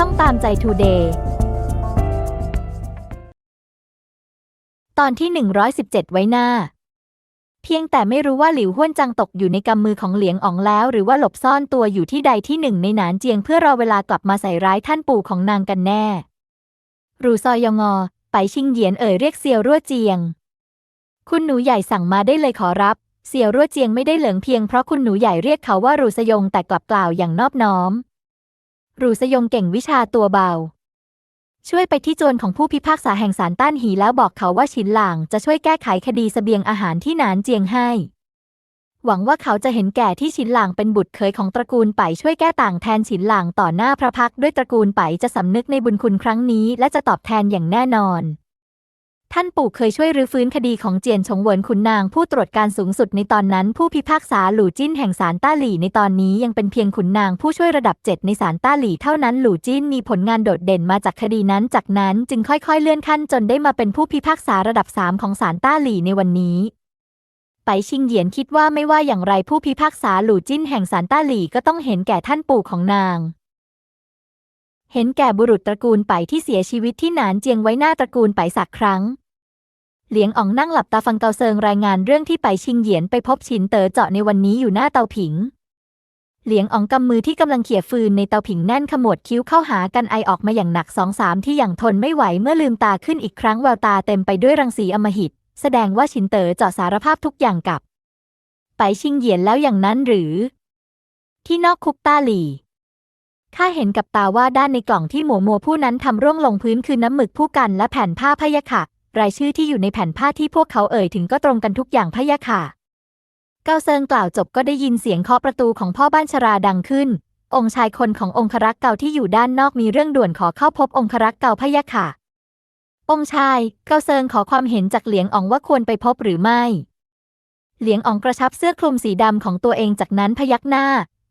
ช่องตามใจทูเดย์ตอนที่ 117 ไว้หน้า เพียงแต่ไม่รู้ว่าหลิวห้วนจังตกอยู่ในกำมือของเหลียงอ๋องแล้ว หรือว่าหลบซ่อนตัวอยู่ที่ใดที่หนึ่งในหนานเจียงเพื่อรอเวลากลับมาใส่ร้ายท่านปู่ของนางกันแน่ รูซอยองอ ไปชิงเหยียนเอ่ยเรียกเซียวรั่วเจียง คุณหนูใหญ่สั่งมาได้เลยขอรับเสี่ยวรั่วเจียงไม่ได้เหลิงเพียงเพราะคุณหนูใหญ่เรียกเขาว่ารูสยงแต่กลับกล่าวอย่างนอบน้อม รูสยงเก่งวิชาตัวเบา ช่วยไปที่โจรของผู้พิพากษาแห่งศาลต้านหีแล้วบอกเขาว่าฉินหลางจะช่วยแก้ไขคดีเสบียงอาหารที่หนานเจียงให้ หวังว่าเขาจะเห็นแก่ที่ฉินหลางเป็นบุตรเคยของตระกูลไปช่วยแก้ต่างแทนฉินหลางต่อหน้าพระพักด้วยตระกูลไปจะสำนึกในบุญคุณครั้งนี้ และจะตอบแทนอย่างแน่นอน ท่านปู่เคยช่วยรื้อฟื้นคดีของเจียนชงเหวินขุนนางผู้ตรวจการสูงสุดในตอนนั้น ผู้พิพากษาหลู่จิ้นแห่งศาลต้าหลี่ในตอนนี้ยังเป็นเพียงขุนนางผู้ช่วยระดับเจ็ดในศาลต้าหลี่เท่านั้นหลู่จิ้นมีผลงานโดดเด่นมาจากคดีนั้น จากนั้นจึงค่อยๆเลื่อนขั้นจนได้มาเป็นผู้พิพากษาระดับสามของศาลต้าหลี่ในวันนี้ไปชิงเหยียนคิดว่าไม่ว่าอย่างไรผู้พิพากษาหลู่จิ้นแห่งศาลต้าหลี่ก็ต้องเห็นแก่ท่านปู่ของนาง เห็นแก่บุรุษตระกูลไปที่เสียชีวิตที่หนานเจียงไว้หน้าตระกูลไปสักครั้ง เหลียงอ๋องนั่งหลับตาฟังเกาเซิงรายงานเรื่องที่ไปชิงเหยียนไปพบฉินเต๋อเจาะในวันนี้อยู่หน้าเตาผิง เหลียงอ๋องกำมือที่กำลังเขี่ยฟืนในเตาผิงแน่นขมวดคิ้วเข้าหากันไอออกมาอย่างหนักสองสามที่อย่างทนไม่ไหวเมื่อลืมตาขึ้นอีกครั้งแววตาเต็มไปด้วยรังสีอมหิต แสดงว่าฉินเต๋อเจาะสารภาพทุกอย่างกับ ไปชิงเหยียนแล้วอย่างนั้นหรือ ที่นอกคุกต้าหลี่ ข้าเห็นกับตาว่าด้านในกล่องที่หมูมัวผู้นั้นทำร่วงลงพื้นคือน้ำหมึกผู้กันและแผ่นผ้าพะยะค่ะ รายชื่อที่อยู่ในแผ่นผ้าที่พวกเขาเอ่ยถึงก็ตรงกันทุกอย่างพะยะค่ะ เกาเซิงกล่าวจบก็ได้ยินเสียงเคาะประตูของพ่อบ้านชราดังขึ้น องค์ชายคนขององครักษ์เก่าที่อยู่ด้านนอกมีเรื่องด่วนขอเข้าพบองครักษ์เก่าพะยะค่ะ องค์ชาย เกาเซิงขอความเห็นจากเหลียงอองว่าควรไปพบหรือไม่ เหลียงอองกระชับเสื้อคลุมสีดำของตัวเองจากนั้นพยักหน้า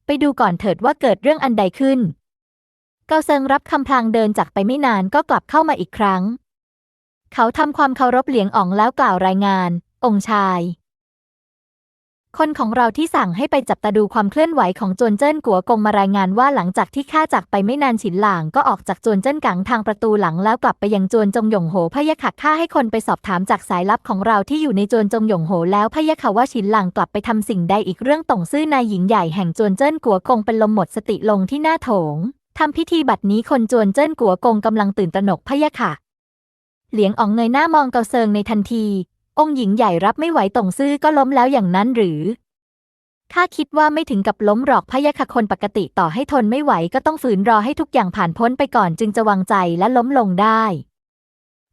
ไปดูก่อนเถิดว่าเกิดเรื่องอันใดขึ้น เกาเซิงรับคำพลางเดินจากไปไม่นานก็กลับเข้ามาอีกครั้ง เขาทำความเคารพเหลียงอ๋องแล้วกล่าวรายงาน องค์ชาย คนของเราที่สั่งให้ไปจับตาดูความเคลื่อนไหวของจวนเจิ้นกัวกงมารายงานว่าหลังจากที่ข้าจากไปไม่นานฉินหลางก็ออกจากจวนเจิ้นกังทางประตูหลังแล้วกลับไปยังจวนจงหยงโหพะยะค่ะข้าให้คนไปสอบถามจากสายลับของเราที่อยู่ในจวนจงหยงโหแล้วพะยะค่ะว่าฉินหลางกลับไปทำสิ่งใดอีกเรื่องต่งซื่อนายหญิงใหญ่แห่งจวนเจิ้นกัวกงเป็นลมหมดสติลงที่หน้าโถง ทำพิธีบัดนี้คนจวนเจิ้นกัวกงกำลังตื่นตระหนกพะยะค่ะ เหลียงอ๋องเงยหน้ามองเกาเซิงในทันที องค์หญิงใหญ่รับไม่ไหวต่งซื่อก็ล้มแล้วอย่างนั้นหรือข้าคิดว่าไม่ถึงกับล้มหรอกพะยะค่ะคนปกติต่อให้ทนไม่ไหวก็ต้องฝืนรอให้ทุกอย่างผ่านพ้นไปก่อนจึงจะวางใจและล้มลงได้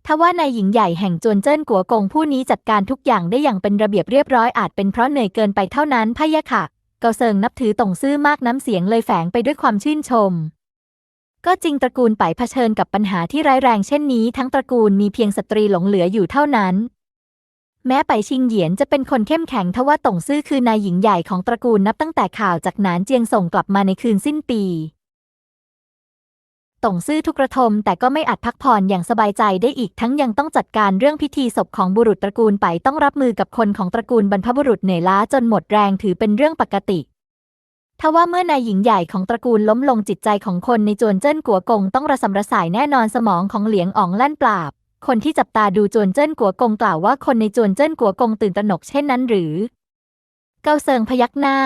ทว่านายหญิงใหญ่แห่งจวนเจิ้นกัวกงผู้นี้จัดการทุกอย่างได้อย่างเป็นระเบียบเรียบร้อยอาจเป็นเพราะเหนื่อยเกินไปเท่านั้นพะยะค่ะ เกาเซิงนับถือต่งซื่อมากน้ำเสียงเลยแฝงไปด้วยความชื่นชม ก็จริงตระกูลไปเผชิญกับปัญหาที่ร้ายแรงเช่นนี้ ทั้งตระกูลมีเพียงสตรีหลงเหลืออยู่เท่านั้น แม้ไปชิงเหยียนจะเป็นคนเข้มแข็งทว่าต่งซื่อคือนายหญิงใหญ่ของตระกูลนับตั้งแต่ข่าวจากหนานเจียงส่งกลับมาในคืนสิ้นปีต่งซื่อทุกระทมแต่ก็ไม่อาจพักผ่อนอย่างสบายใจได้อีกทั้งยังต้องจัดการเรื่องพิธีศพของบุรุษตระกูลไปต้องรับมือกับคนของตระกูลบรรพบุรุษเหนื่อยล้าจนหมดแรงถือเป็นเรื่องปกติ ทว่าเมื่อนายหญิงใหญ่ของตระกูลล้มลงจิตใจของคนในจวนเจิ้นกัวกงต้องระสำระสายแน่นอนสมองของเหลียงอ๋องลั่นปราบ คนที่จับตาดูจวนเจิ้นกัวกงกล่าวว่าคนในจวนเจิ้นกัวกงตื่นตระหนกเช่นนั้นหรือ เกาเซิงพยักหน้า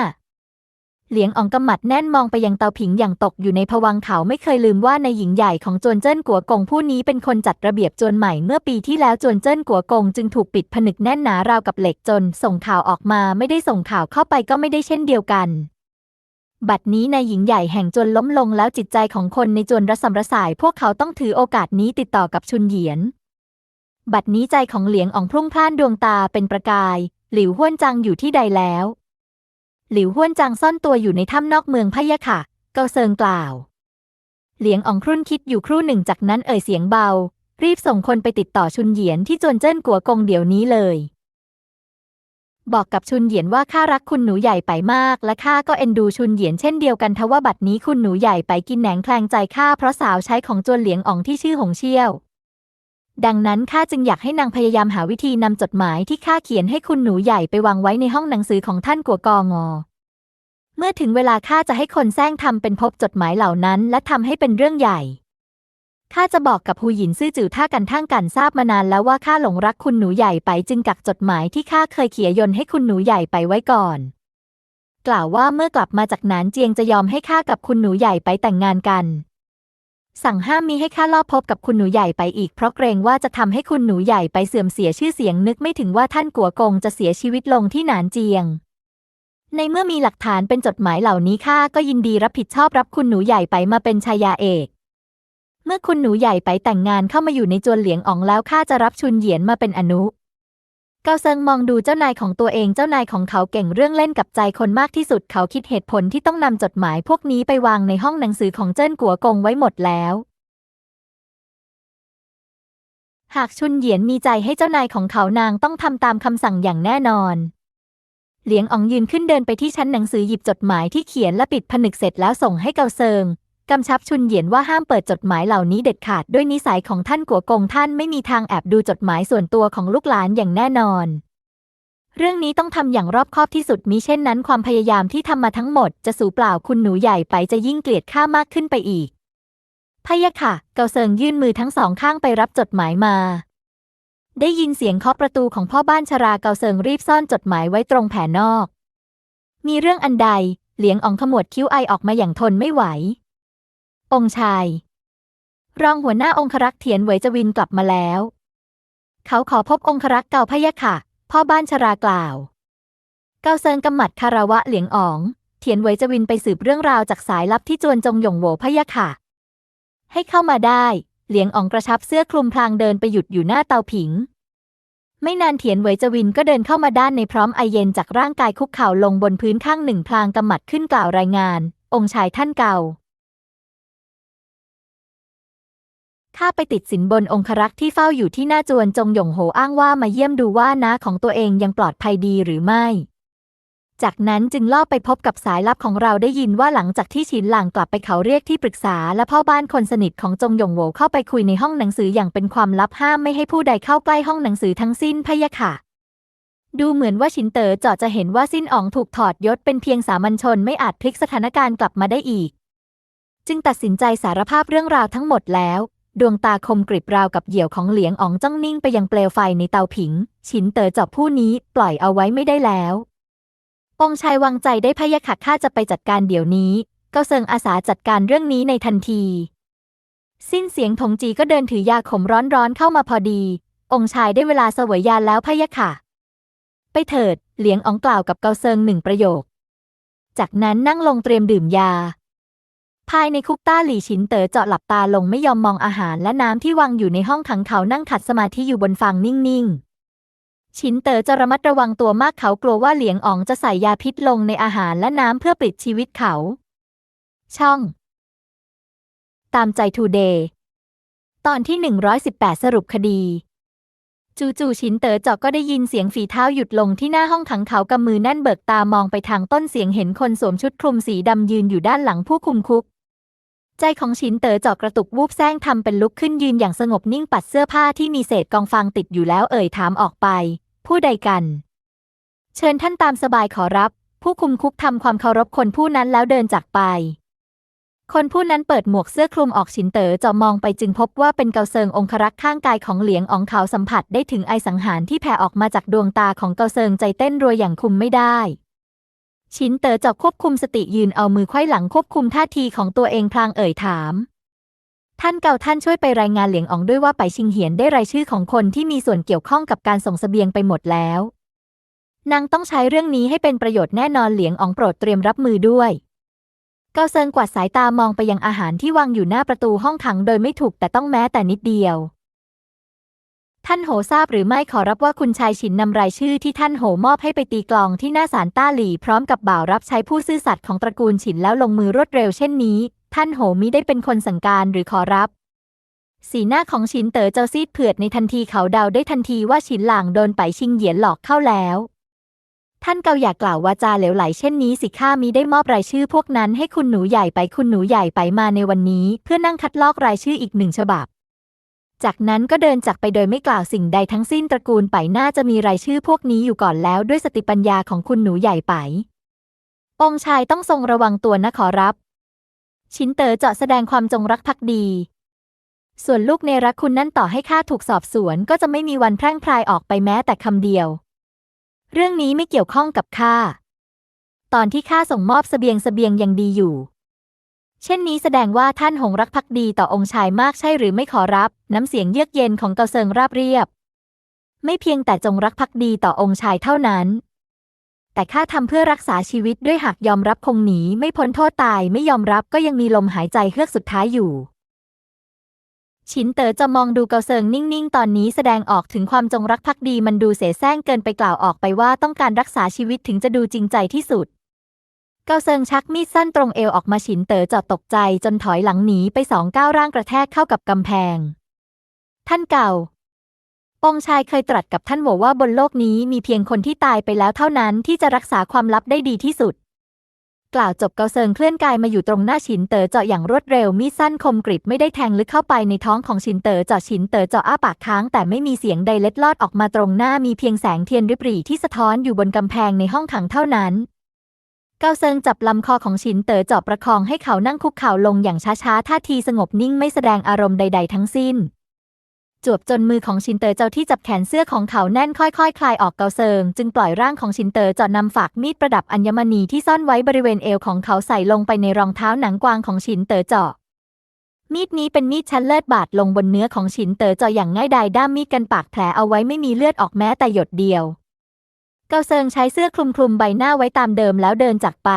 เหลียงอ๋องกำมัดแน่นมองไปยังเตาผิงอย่างตกอยู่ในภวังเขาไม่เคยลืมว่าในหญิงใหญ่ของจวนเจิ้นกัวกงผู้นี้เป็นคนจัดระเบียบจวนใหม่เมื่อปีที่แล้วจวนเจิ้นกัวกงจึงถูกปิดผนึกแน่นหนาราวกับเหล็กจน ส่งข่าวออกมาไม่ได้ส่งข่าวเข้าไปก็ไม่ได้เช่นเดียวกัน บัดนี้นายหญิงใหญ่แห่งจวนล้มลงแล้วจิตใจของคนในจวนระสำระสาย พวกเขาต้องถือโอกาสนี้ติดต่อกับชุนเหยียน บัดนี้ใจของเหลียงอ๋องพรุ่งพล่านดวงตาเป็นประกาย หลิวห้วนจังอยู่ที่ใดแล้ว หลิวห้วนจังซ่อนตัวอยู่ในถ้ำนอกเมืองพะยะค่ะ เกาเซิงกล่าว เหลียงอ๋องครุ่นคิดอยู่ครู่หนึ่งจากนั้นเอ่ยเสียงเบา รีบส่งคนไปติดต่อชุนเหยียนที่จวนเจิ้นกัวกงเดี๋ยวนี้เลย บอกกับชุนเหยียนว่าข้ารักคุณหนูใหญ่ไปมาก และข้าก็เอ็นดูชุนเหยียนเช่นเดียวกันทว่าบัดนี้คุณหนูใหญ่ไปกินแหนงแคลงใจข้าเพราะสาวใช้ของจวนเหลียงอ๋องที่ชื่อหงเชี่ยว ดังนั้นข้าจึงอยากให้นางพยายามหาวิธีนำจดหมายที่ข้าเขียนให้คุณหนูใหญ่ไปวางไว้ในห้องหนังสือของท่านกัวกองอเมื่อถึงเวลาข้าจะให้คนแซงทำเป็นพบจดหมายเหล่านั้น และทำให้เป็นเรื่องใหญ่ ข้าจะบอกกับหูหยินซื่อจือท่ากันทั้งกันทราบมานานแล้วว่าข้าหลงรักคุณหนูใหญ่ไปจึงกักจดหมายที่ข้าเคยเขียนยนให้คุณหนูใหญ่ไปไว้ก่อน กล่าวว่าเมื่อกลับมาจากนานเจียงจะยอมให้ข้ากับคุณหนูใหญ่ไปแต่งงานกัน สั่งห้ามมีให้ข้าลอบพบกับคุณหนูใหญ่ไปอีก เพราะเกรงว่าจะทำให้คุณหนูใหญ่ไปเสื่อมเสียชื่อเสียงนึกไม่ถึงว่าท่านกัวกงจะเสียชีวิตลงที่หนานเจียง ในเมื่อมีหลักฐานเป็นจดหมายเหล่านี้ข้าก็ยินดีรับผิดชอบรับคุณหนูใหญ่ไปมาเป็นชายาเอก เมื่อคุณหนูใหญ่ไปแต่งงานเข้ามาอยู่ในจวนเหลียงอ๋องแล้วข้าจะรับชุนเหยียนมาเป็นอนุเกาเซิงมองดูเจ้านายของตัวเองเจ้านายของเขาเก่งเรื่องเล่นกับใจคนมากที่สุดเขาคิดเหตุผลที่ต้องนำจดหมายพวกนี้ไปวางในห้องหนังสือของเจิ้นกัวกงไว้หมดแล้ว หากชุนเหยียนมีใจให้เจ้านายของเขานางต้องทำตามคำสั่งอย่างแน่นอน เหลียงอ๋องยืนขึ้นเดินไปที่ชั้นหนังสือหยิบจดหมายที่เขียนและปิดผนึกเสร็จแล้วส่งให้เกาเซิง กำชับชุนเหยียนว่าห้ามเปิดจดหมายเหล่านี้เด็ดขาดด้วยนิสัยของท่านกัวกงท่านไม่มีทางแอบดูจดหมายส่วนตัวของลูกหลานอย่างแน่นอน เรื่องนี้ต้องทำอย่างรอบคอบที่สุดมิเช่นนั้น ความพยายามที่ทำมาทั้งหมดจะสูญเปล่าคุณหนูใหญ่ไปจะยิ่งเกลียดข้ามากขึ้นไปอีกพะยะค่ะ เกาเซิงยื่นมือทั้งสองข้างไปรับจดหมายมา ได้ยินเสียงเคาะประตูของพ่อบ้านชราเกาเซิงรีบซ่อนจดหมายไว้ตรงแผ่นอก มีเรื่องอันใด เหลียงอ๋องขมวดคิ้วไอออกมาอย่างทนไม่ไหว องค์ชาย รองหัวหน้าองครักษ์เถียนเหวยจวินกลับมาแล้ว เขาขอพบองครักษ์เก่าพะยะค่ะ พ่อบ้านชรากล่าว เกาเซิงกำหมัดคาราวะเหลียงอ๋อง เถียนเหวยจวินไปสืบเรื่องราวจากสายลับที่จวนจงหยงโหวพะยะค่ะ ให้เข้ามาได้ เหลียงอ๋องกระชับเสื้อคลุมพลางเดินไปหยุดอยู่หน้าเตาผิง ไม่นานเถียนเหวยจวินก็เดินเข้ามาด้านในพร้อมไอเย็นจากร่างกายคุกเข่าลงบนพื้นข้างหนึ่งพลางกำหมัดขึ้นกล่าวรายงาน องค์ชายท่านเก่า ข้าไปติดสินบนองครักษ์ที่เฝ้าอยู่ที่หน้าจวนจงหยงโหอ้างว่ามาเยี่ยมดูว่าน้าของตัวเองยังปลอดภัยดีหรือไม่ จากนั้นจึงล่อไปพบกับสายลับของเราได้ยินว่าหลังจากที่ฉินหลางกลับไปเขาเรียกที่ปรึกษา และพ่อบ้านคนสนิทของจงหยงโหวเข้าไปคุยในห้องหนังสืออย่างเป็นความลับห้ามไม่ให้ผู้ใดเข้าใกล้ห้องหนังสือทั้งสิ้นพะยะค่ะดูเหมือนว่าชินเต๋อเจาะจะเห็นว่าสิ้นอ๋องถูกถอดยศเป็นเพียงสามัญชนไม่อาจพลิกสถานการณ์กลับมาได้อีก จึงตัดสินใจสารภาพเรื่องราวทั้งหมดแล้ว ดวงตาคมกริบราวกับเหยี่ยวของเหลียงอ๋องจ้องนิ่งไปยังเปลวไฟในเตาผิง ฉินเต๋อจาะผู้นี้ปล่อยเอาไว้ไม่ได้แล้ว องค์ชายวางใจได้พะยะค่ะข้าจะไปจัดการเดี๋ยวนี้ก็เซิงอาสาจัดการเรื่องนี้ในทันที สิ้นเสียงถงจีก็เดินถือยาขมร้อนๆเข้ามาพอดี องค์ชายได้เวลาเสวยยาแล้วพะยะค่ะ ไปเถิด เหลียงอ๋องกล่าวกับเกาเซิงหนึ่งประโยค จากนั้นนั่งลงเตรียมดื่มยา ภายในคุกต้าหลี่ฉินเต๋อเจาะหลับตาลงไม่ยอมมองอาหารและน้ำที่วางอยู่ในห้องขังเขานั่งขัดสมาธิอยู่บนฟางนิ่งๆ ฉินเต๋อจะระมัดระวังตัวมากเขากลัวว่าเหลียงอ๋องจะใส่ยาพิษลงในอาหารและน้ำเพื่อปลิดชีวิตเขา ช่อง ตามใจทูเดย์ตอนที่ 118 สรุปคดี จู่ๆฉินเต๋อเจาะก็ได้ยินเสียงฝีเท้าหยุดลงที่หน้าห้องขังเขากำมือแน่นเบิกตามองไปทางต้นเสียงเห็นคนสวมชุดคลุมสีดำยืนอยู่ด้านหลังผู้คุมคุก ใจของฉินเต๋อเจาะกระตุกวูบแซงทำเป็นลุกขึ้นยืนอย่างสงบนิ่งปัดเสื้อผ้าที่มีเศษกองฟางติดอยู่แล้วเอ่ยถามออกไป ผู้ใดกัน เชิญท่านตามสบายขอรับ ผู้คุมคุกทำความเคารพคนผู้นั้นแล้วเดินจากไป คนผู้นั้นเปิดหมวกเสื้อคลุมออกฉินเต๋อจาะมองไปจึงพบว่าเป็นเกาเซิงองครักษ์ข้างกายของเหลียงอองเขาสัมผัสได้ถึงไอสังหารที่แผ่ออกมาจากดวงตาของเกาเซิงใจเต้นรัวอย่างคุมไม่ได้ ฉินเต๋อจาะควบคุมสติยืนเอามือไขว้หลังควบคุมท่าทีของตัวเองพลางเอ่ยถาม ท่านเก่าท่านช่วยไปรายงานเหลียงอองด้วยว่าไปชิงเหียนได้รายชื่อของคนที่มีส่วนเกี่ยวข้องกับการส่งเสบียงไปหมดแล้ว นางต้องใช้เรื่องนี้ให้เป็นประโยชน์แน่นอนเหลียงอองโปรดเตรียมรับมือด้วย เกาเซิงกวาดสายตามองไปยังอาหารที่วางอยู่หน้าประตูห้องขังโดยไม่ถูกแต่ต้องแม้แต่นิดเดียว ท่านโหทราบหรือไม่ขอรับว่าคุณชายฉินนำรายชื่อที่ท่านโหมอบให้ไปตีกลองที่หน้าศาลต้าหลี่พร้อมกับบ่าวรับใช้ผู้ซื่อสัตย์ของตระกูลฉินแล้วลงมือรวดเร็วเช่นนี้ ท่านโหมิได้เป็นคนสั่งการหรือขอรับ สีหน้าของฉินเต๋อเจ้าซีดเผือดในทันทีเขาเดาได้ทันทีว่าฉินหลางโดนไปชิงเหยียนหลอกเข้าแล้ว ท่านเกาอยากกล่าววาจาเหลวไหลเช่นนี้สิข้ามิได้มอบรายชื่อพวกนั้นให้คุณหนูใหญ่ไปคุณหนูใหญ่ไปมาในวันนี้ เพื่อนั่งคัดลอกรายชื่ออีกหนึ่งฉบับ จากนั้นก็เดินจากไปโดยไม่กล่าวสิ่งใดทั้งสิ้นตระกูลไปน่าจะมีรายชื่อพวกนี้อยู่ก่อนแล้วด้วยสติปัญญาของคุณหนูใหญ่ไป องค์ชายต้องทรงระวังตัวนะขอรับ ชินเต๋อเจาะแสดงความจงรักภักดี ส่วนลูกเนรักคุณนั่นต่อให้ข้าถูกสอบสวนก็จะไม่มีวันแพร่งพรายออกไปแม้แต่คำเดียว เรื่องนี้ไม่เกี่ยวข้องกับข้า ตอนที่ข้าส่งมอบเสบียงเสบียงยังดีอยู่ เช่นนี้แสดงว่าท่านหงรักภักดีต่อองค์ชายมากใช่หรือไม่ขอรับ น้ำเสียงเยือกเย็นของเกาเซิงราบเรียบ ไม่เพียงแต่จงรักภักดีต่อองค์ชายเท่านั้น แต่ข้าทำเพื่อรักษาชีวิตด้วยหากยอมรับคงหนีไม่พ้นโทษตายไม่ยอมรับก็ยังมีลมหายใจเฮือกสุดท้ายอยู่ ชินเต๋อจะมองดูเกาเซิงนิ่งๆ ตอนนี้แสดงออกถึงความจงรักภักดีมันดูเสแสร้งเกินไปกล่าวออกไปว่าต้องการรักษาชีวิตถึงจะดูจริงใจที่สุด เกาเซิงชักมีดสั้นตรงเอวออกมาฉินเต๋อจอดตกใจจนถอยหลังหนีไปสองก้าวร่างกระแทกเข้ากับกำแพง ท่านเก่า องชายเคยตรัสกับท่านโหวว่าบนโลกนี้มีเพียงคนที่ตายไปแล้วเท่านั้นที่จะรักษาความลับได้ดีที่สุด กล่าวจบเกาเซิงเคลื่อนกายมาอยู่ตรงหน้าฉินเต๋อเจาะอย่างรวดเร็วมีดสั้นคมกริบไม่ได้แทงลึกเข้าไปในท้องของฉินเต๋อเจาะฉินเต๋อเจาะอ้าปากค้างแต่ไม่มีเสียงใดเล็ดลอดออกมาตรงหน้ามีเพียงแสงเทียนริบหรี่ที่สะท้อนอยู่บนกำแพงในห้องขังเท่านั้น เกาเซิงจับลำคอของฉินเต๋อจาะประคองให้เขานั่งคุกเข่าลงอย่างช้าๆ ท่าทีสงบนิ่งไม่แสดงอารมณ์ใด ๆ ทั้งสิ้น จวบจนมือของชินเตอร์เจ้าที่จับแขนเสื้อของเขาแน่นค่อยๆคคลายออกเกาเซิง จึงปล่อยร่างของชินเตอร์จาะนำฝากมีดประดับอัญมณีที่ซ่อนไว้บริเวณเอวของเขาใส่ลงไปในรองเท้าหนังกวางของชินเตอร์เจาะมีดนี้เป็นมีดชั้นเลิศบาดลงบนเนื้อของชินเตอร์เจาะอย่างง่ายดายด้ามมีดกันปากแผลเอาไว้ไม่มีเลือดออกแม้แต่หยดเดียว เกาเซิงใช้เสื้อคลุมคลุมใบหน้าไว้ตามเดิมแล้วเดินจากไป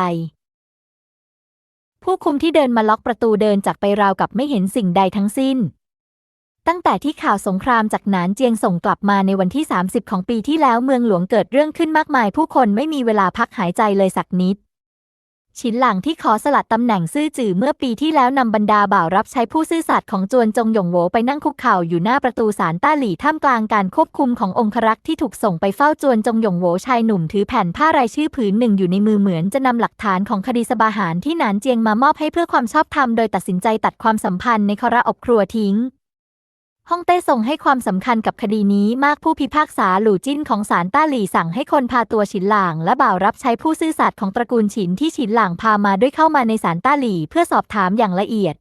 ผู้คุมที่เดินมาล็อกประตูเดินจากไปราวกับไม่เห็นสิ่งใดทั้งสิ้น ตั้งแต่ที่ข่าวสงครามจากหนานเจียงส่งกลับมาในวันที่ 30 ของปีที่แล้วเมืองหลวงเกิดเรื่องขึ้นมากมาย ผู้คนไม่มีเวลาพักหายใจเลยสักนิด ฉินหลังที่ขอสลัดตำแหน่งซื่อจื่อเมื่อปีที่แล้วนำบรรดาบ่าวรับใช้ผู้ซื่อสัตย์ของจวนจงหยงโหวไปนั่งคุกเข่าอยู่หน้าประตูศาลต้าหลี่ท่ามกลางการควบคุมขององครักษ์ที่ถูกส่งไปเฝ้าจวนจงหยงโหวชายหนุ่มถือแผ่นผ้ารายชื่อผืนหนึ่งอยู่ในมือเหมือนจะนำหลักฐานของคดีสบาหารที่หนานเจียงมามอบให้เพื่อความชอบธรรมโดยตัดสินใจตัดความสัมพันธ์ในคระอบครัวทิ้ง ฮ่องเต้ส่งให้ความสำคัญกับคดีนี้มากผู้พิพากษาหลู่จิ้นของศาลต้าหลี่สั่งให้คนพาตัวฉินหลาง และบ่าวรับใช้ผู้ซื่อสัตย์ของตระกูลฉินที่ฉินหลางพามาด้วยเข้ามาในศาลต้าหลี่เพื่อสอบถามอย่างละเอียด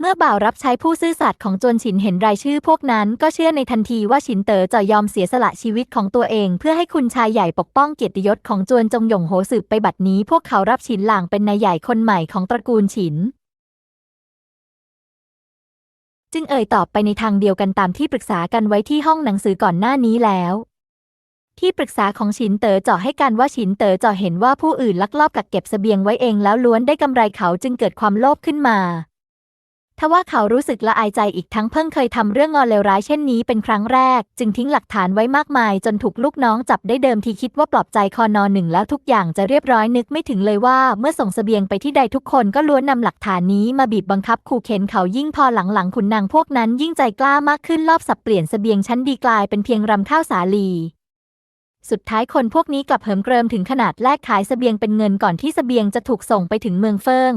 เมื่อบ่าวรับใช้ผู้ซื่อสัตย์ของจวนฉินเห็นรายชื่อพวกนั้นก็เชื่อในทันทีว่าฉินเต๋อจะยอมเสียสละชีวิตของตัวเอง เพื่อให้คุณชายใหญ่ปกป้องเกียรติยศของจวนจงหยงโหสืบไปบัดนี้ พวกเขารับฉินหลางเป็นนายใหญ่คนใหม่ของตระกูลฉิน จึงเอ่ยตอบไปในทางเดียวกันตามที่ปรึกษากันไว้ที่ห้องหนังสือก่อนหน้านี้แล้ว ที่ปรึกษาของฉินเต๋อเจาะให้การว่าฉินเต๋อเจาะเห็นว่าผู้อื่นลักลอบกักเก็บเสบียงไว้เองแล้วล้วนได้กำไรเขาจึงเกิดความโลภขึ้นมา ทว่าเขารู้สึกละอายใจอีกทั้งเพิ่งเคยทำเรื่องงอนเลวร้ายเช่นนี้เป็นครั้งแรก จึงทิ้งหลักฐานไว้มากมาย จนถูกลูกน้องจับได้เดิมทีคิดว่าปลอบใจคอนอหนึ่งแล้วทุกอย่างจะเรียบร้อยนึกไม่ถึงเลยว่า เมื่อส่งเสบียงไปที่ใดทุกคนก็ล้วนนำหลักฐานนี้มาบีบบังคับขู่เข็นเขายิ่งพอหลังๆขุนนางพวกนั้นยิ่งใจกล้ามากขึ้นรอบสับเปลี่ยนเสบียงชั้นดีกลายเป็นเพียงรำข้าวสาลีสุดท้ายคนพวกนี้กลับเหิมเกริมถึงขนาดแลกขายเสบียงเป็นเงินก่อนที่เสบียงจะถูกส่งไปถึงเมืองเฟิง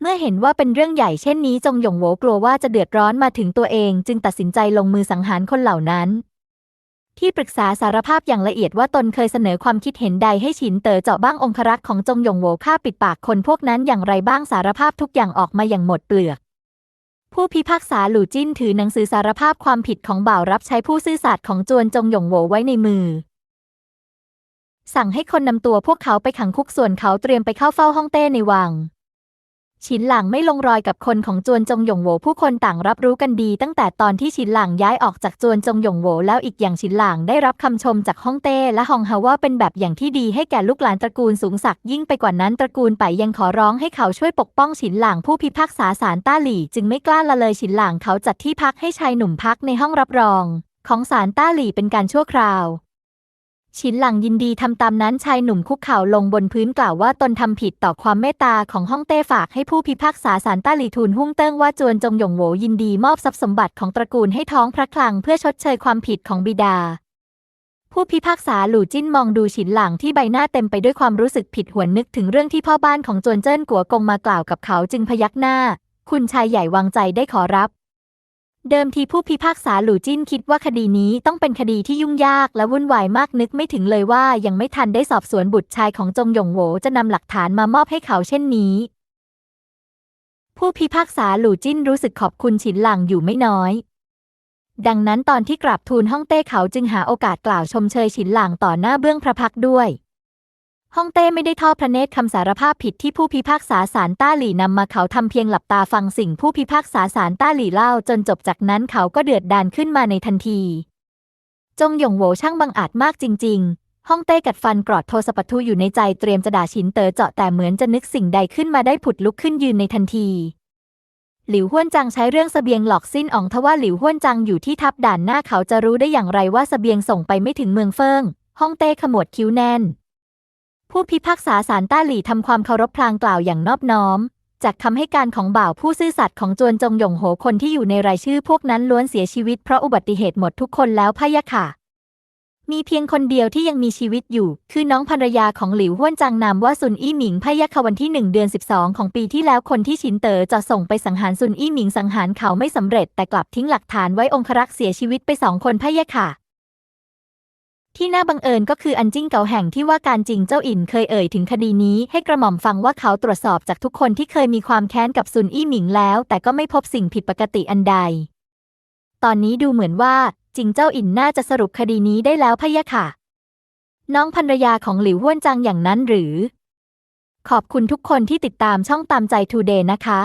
เมื่อเห็นว่าเป็นเรื่องใหญ่เช่นนี้จงหยงโหวกลัวว่าจะเดือดร้อนมาถึงตัวเอง จึงตัดสินใจลงมือสังหารคนเหล่านั้น ที่ปรึกษาสารภาพอย่างละเอียดว่าตนเคยเสนอความคิดเห็นใดให้ฉินเต๋อเจาะบ้างองครักษ์ของจงหยงโหวฆ่าปิดปากคนพวกนั้นอย่างไรบ้างสารภาพทุกอย่างออกมาอย่างหมดเปลือกผู้พิพากษาหลู่จิ้นถือหนังสือสารภาพความผิดของบ่าวรับใช้ผู้ซื่อสัตย์ของจวนจงหยงโหวไว้ในมือ สั่งให้คนนำตัวพวกเขาไปขังคุกส่วนเขาเตรียมไปเข้าเฝ้าห้องเต้ในวัง ฉินหลางไม่ลงรอยกับคนของจวนจงหยงโหวผู้คนต่างรับรู้กันดี ตั้งแต่ตอนที่ฉินหลางย้ายออกจากจวนจงหยงโหวแล้วอีกอย่างฉินหลางได้รับคำชมจากฮ่องเต้และฮองฮาว่าเป็นแบบอย่างที่ดีให้แก่ลูกหลานตระกูลสูงศักดิ์ยิ่งไปกว่านั้นตระกูลไปยังขอร้องให้เขาช่วยปกป้องฉินหลางผู้พิพากษาศาลต้าหลี่ จึงไม่กล้าละเลยฉินหลางเขาจัดที่พักให้ชายหนุ่มพักในห้องรับรอง ของศาลต้าหลี่เป็นการชั่วคราว ฉินหลังยินดีทำตามนั้นชายหนุ่มคุกเข่าลงบนพื้นกล่าวว่าตนทำผิดต่อความเมตตาของฮ่องเต้ฝากให้ผู้พิพากษาศาลต้าหลีทูลหุ้งเติ้งว่าจวนจงหยงโหวยินดีมอบทรัพย์สมบัติของตระกูลให้ท้องพระคลังเพื่อชดเชยความผิดของบิดา ผู้พิพากษาหลู่จิ้นมองดูฉินหลังที่ใบหน้าเต็มไปด้วยความรู้สึกผิดหวนนึกถึงเรื่องที่พ่อบ้านของจวนเจิ้นกัวกงมากล่าวกับเขาจึงพยักหน้า คุณชายใหญ่วางใจได้ขอรับ เดิมทีผู้พิพากษาหลู่จิ้นคิดว่าคดีนี้ต้องเป็นคดีที่ยุ่งยากและวุ่นวายมากนึกไม่ถึงเลยว่ายังไม่ทันได้สอบสวนบุตรชายของจงหยงโหวจะนำหลักฐานมามอบให้เขาเช่นนี้ ผู้พิพากษาหลู่จิ้นรู้สึกขอบคุณฉินหลังอยู่ไม่น้อย ดังนั้นตอนที่กราบทูลฮ่องเต้เขาจึงหาโอกาสกล่าวชมเชยฉินหลังต่อหน้าเบื้องพระพักด้วย ฮ่องเต้ไม่ได้ทอดพระเนตรคำสารภาพผิดที่ผู้พิพากษาศาลต้าหลี่นำมาเขาทำเพียงหลับตาฟังสิ่งผู้พิพากษาศาลต้าหลี่เล่าจนจบจากนั้นเขาก็เดือดดานขึ้นมาในทันที จงหยงโหวช่างบังอาจมากจริง ๆ ฮ่องเต้กัดฟันกรอดโทสปะทุอยู่ในใจเตรียมจะด่าฉินเต๋อเจาะแต่เหมือนจะนึกสิ่งใดขึ้นมาได้ผุดลุกขึ้นยืนในทันที หลิวห้วนจังใช้เรื่องเสบียงหลอกสิ้นอองทว่าหลิวห้วนจังอยู่ที่ทับด่านหน้าเขาจะรู้ได้อย่างไรว่าเสบียงส่งไปไม่ถึงเมืองเฟิงฮ่องเต้ขมวดคิ้วแน่น ผู้พิพากษาศาลต้าหลี่ทำความเคารพพลางกล่าวอย่างนอบน้อม จากคำให้การของบ่าวผู้ซื่อสัตย์ของจวนจงหยงโหคนที่อยู่ในรายชื่อพวกนั้นล้วนเสียชีวิตเพราะอุบัติเหตุหมดทุกคนแล้วพะยะค่ะ มีเพียงคนเดียวที่ยังมีชีวิตอยู่ คือน้องภรรยาของหลิวห้วนจังนามว่าซุนอี้หมิงพะยะค่ะวันที่หนึ่งเดือน12ของปีที่แล้วคนที่ชินเต๋อจะส่งไปสังหารซุนอี้หมิงสังหารเขาไม่สำเร็จ แต่กลับทิ้งหลักฐานไว้องครักษ์เสียชีวิตไปสองคนพะยะค่ะ ที่น่าบังเอิญก็คืออันจิ้งเก่าแห่งที่ว่าการจริงเจ้าอินเคยเอ่ยถึงคดีนี้ให้กระหม่อมฟังว่าเขาตรวจสอบจากทุกคนที่เคยมีความแค้นกับซุนอี้หมิงแล้ว แต่ก็ไม่พบสิ่งผิดปกติอันใด ตอนนี้ดูเหมือนว่าจริงเจ้าอินน่าจะสรุปคดีนี้ได้แล้วพะยะค่ะ น้องภรรยาของหลิวห้วนจังอย่างนั้นหรือ ขอบคุณทุกคนที่ติดตามช่องตามใจทูเดย์นะคะ